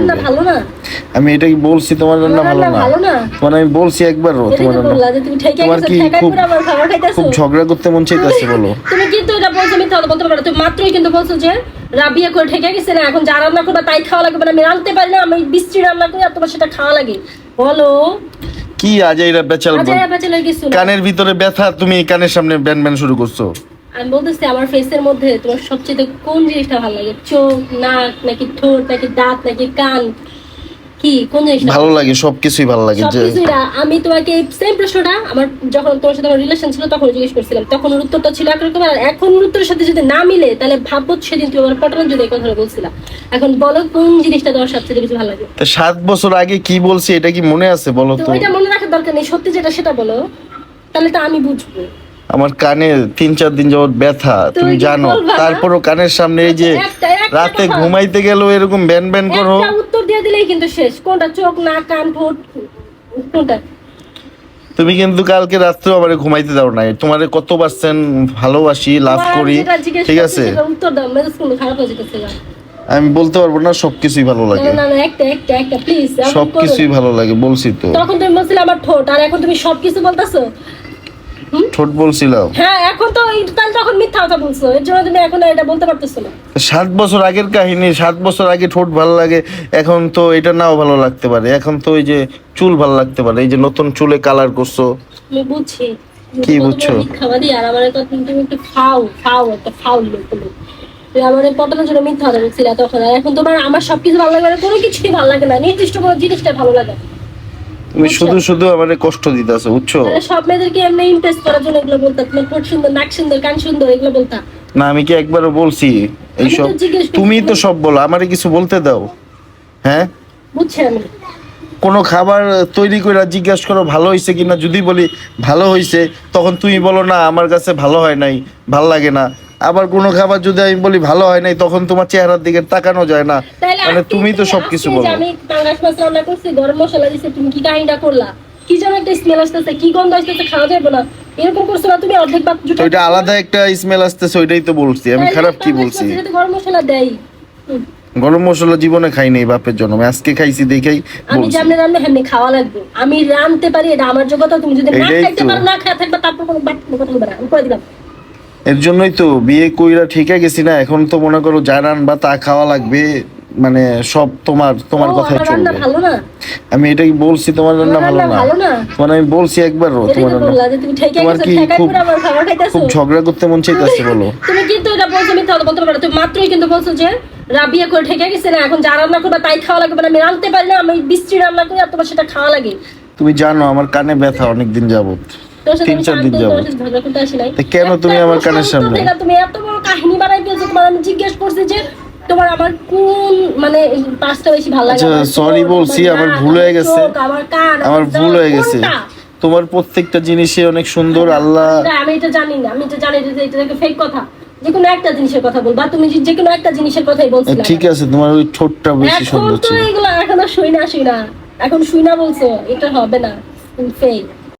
রান্না ভালো না? আমি এটা কি বলছি তোমার রান্না ভালো না? তোমার আমি বলছি একবারও এটাই তোমার রান্না তোমার কি খুব খুব ঝগড়া করতে মন চাইতেছে বলো। তুমি কিন্তু এটা বলছো মিথ্যা কথা বলতে পারো তুমি মাত্রই কিন্তু বলছো যে রাবিয়া করে ঠেকে গেছে না এখন যা রান্না করবে তাই খাওয়া লাগবে না আমি রাঁধতে পারি না আমি বৃষ্টি রান্না করি আর তোমার সেটা খাওয়া লাগে। বলো। কি বেচাল আজা কিছু না। কানের ভিতরে ব্যথা তুমি কানের সামনে ব্যান ব্যান শুরু করছ। আমি বলতেছি আমার ফেসের মধ্যে তোমার সবচেয়ে কোন জিনিসটা ভালো লাগে? চোখ নাক নাকি ঠোঁট নাকি দাঁত নাকি কান? কি কোন জিনিসটা? ভালো লাগে সবকিছুই ভালো লাগে সবকিছুই আমি তোমাকে সেম প্রশ্নটা আমার যখন তোমার সাথে আমার রিলেশন ছিল তখন জিজ্ঞেস করছিলাম। তখন উত্তরটা ছিল একরকম আর এখন উত্তরের সাথে যদি না মিলে তাহলে ভাববো সেদিন তুমি আমার পটনের জন্য এই কথাটা বলছিলাম এখন বলো কোন জিনিসটা তোমার সবচেয়ে বেশি ভালো লাগে? তা সাত বছর আগে কি বলছি এটা কি মনে আছে বলো তো এটা মনে রাখার দরকার নেই সত্যি যেটা সেটা বলো। তাহলে তো আমি বুঝব। আমার কানে তিন চার দিন যাবত ব্যথা তুমি জানো। তারপরও কানের সামনে এই যে রাতে ঘুমাইতে গেলেও এরকম ব্যান ব্যান করো। উত্তর দিয়ে দিলেই কিন্তু শেষ। কোনটা? চোখ নাক কান ঠোঁট? কোনটা? তুমি কিন্তু কালকে রাত্রেও আমার ঘুমাইতে দাও নাই। তোমারে কত পার্সেন্ট ভালোবাসি লাভ করি। ঠিক আছে? উত্তর দাও। মেজাজ কিন্তু খারাপ হয়ে যেতেছে আমি বলতে পারব না সবকিছুই ভালো লাগে। না না না একটা একটা একটা প্লিজ সবকিছুই ভালো লাগে বলছি তো। তখন তুমি বলছিলে আমার ঠোঁট আর এখন তুমি সবকিছু বলতেছো? ঠোঁট বলছিলাম। হ্যাঁ এখন তো তাহলে তখন মিথ্যা কথা বলছো। এর জন্য তুমি এখন এটা বলতে পারতেছো না। সাত বছর আগের কাহিনী সাত বছর আগে ঠোঁট ভালো লাগে এখন তো এটা নাও ভালো লাগতে পারে। এখন তো ওই যে চুল ভালো লাগতে পারে এই যে নতুন চুলে কালার করছ। আমি বুঝছি। কি বুঝছ? আর আমার কথা তুমি একটু ফাও ফাও একটা ফাউল লোক আমার পটলের জন্য মিথ্যা কথা বলছিলে তখন এখন তোমার আমার সবকিছু ভালো লাগে না কোনো কিছুই ভালো লাগে না। নির্দিষ্ট কোনো জিনিসটা ভালো লাগে না। তুমি শুধু শুধু আমারে কষ্ট দিতেছো বুঝছ? সব মেয়েদেরকে এমনি ইমপ্রেস করার জন্য এগুলো বলতা তোমার ঠোঁট সুন্দর নাক সুন্দর কান সুন্দর এগুলো বলতা। না আমি কি একবারও বলছি? এইসব তুমি তো সব বলো আমারে কিছু বলতে দাও। হ্যাঁ? বুঝছি আমি। কোনো খাবার তৈরি করে জিজ্ঞাসা করো ভালো হয়েছে কিনা? যদি বলি ভালো হয়েছে তখন তুমি বলো না আমার কাছে ভালো হয় নাই ভালো লাগে না। আবার কোনো খাবার যদি আমি বলি ভালো হয় নাই তখন তোমার চেহারার দিকে তাকানো যায় না। মানে তুমি তো সবকিছু বলো। আমি পাঙ্গাস মাছ রান্না করছি গরম মশলা দিছে তুমি কি কাহিনীটা করলা? কি যেন একটা স্মেল আসতেছে কি গন্ধ আসতেছে খাওয়া যাবে না। এরকম করছ না তুমি অর্ধেক ভাত জুটে এটা আলাদা একটা স্মেল আসতেছে ওইটাই তো বলছি আমি খারাপ কি বলছি? গরম মশলা দেয় হুম। গরম মশলা জীবনে খাই নাই বাপের জন্য আমি আজকে খাইছি দেখেই আমি বলছি। যেমনি রান্না হেমনি খাওয়া লাগবে। আমি রানতে পারি এটা আমার যোগ্যতা তুমি যদি না খাইতে পারো না খাওয়া থাকবে তারপর কোনো বাট কথা বলবে না। আমি করে দিলাম। এর জন্যই তো বিয়ে কইরা ঠিকই গেছি না। এখন তো মনে করো যা রান্না তা খাওয়া লাগবে মানে সব তোমার তোমার কথাই চলবে। আমি এটা কি বলছি তোমার রান্না ভালো না। মানে আমি বলছি একবারও এটাই তোমার রান্না। ঠেকে তোমার কি খুব খুব ঝগড়া করতে মন চাইতেছে বলো। তুমি কিন্তু এটা বলছো মিথ্যা কথা বলতে পারো তুমি মাত্রই কিন্তু বলছো যে রাবিয়া করে ঠেকে গেছে না এখন যা রান্না করবা তাই খাওয়া লাগবে। না আমি রাঁধতে পারি না আমি বৃষ্টি রান্না করি আর তোমার সেটা খাওয়া লাগে। তুমি জানো আমার কানে ব্যথা অনেক দিন যাবত। কেন তুমি আমার কানের সামনে? তুমি এত বড় কাহিনী বানাই দিয়েছ তোমার আমি জিজ্ঞেস করছি যে তোমার আমার কোন মানে পাঁচটা বেশি ভালো লাগে? আচ্ছা সরি বলছি আমার আমার ভুল হয়ে গেছে। আমার ভুল হয়ে গেছে। তোমার প্রত্যেকটা জিনিসই অনেক সুন্দর আল্লাহ। আমি এটা জানি না আমি এটা জানি যে এটা ফেক কথা। যে কোনো একটা জিনিসের কথা বলবা তুমি যে- কোনো একটা জিনিসের কথাই বলছিলে ঠিক আছে তোমার ওই ঠোঁটটা বেশি এখন সুন্দর তো ছিল। এগুলো এখন আর শুই না শুই না। এখন শুই না বলছো এটা হবে না ফেক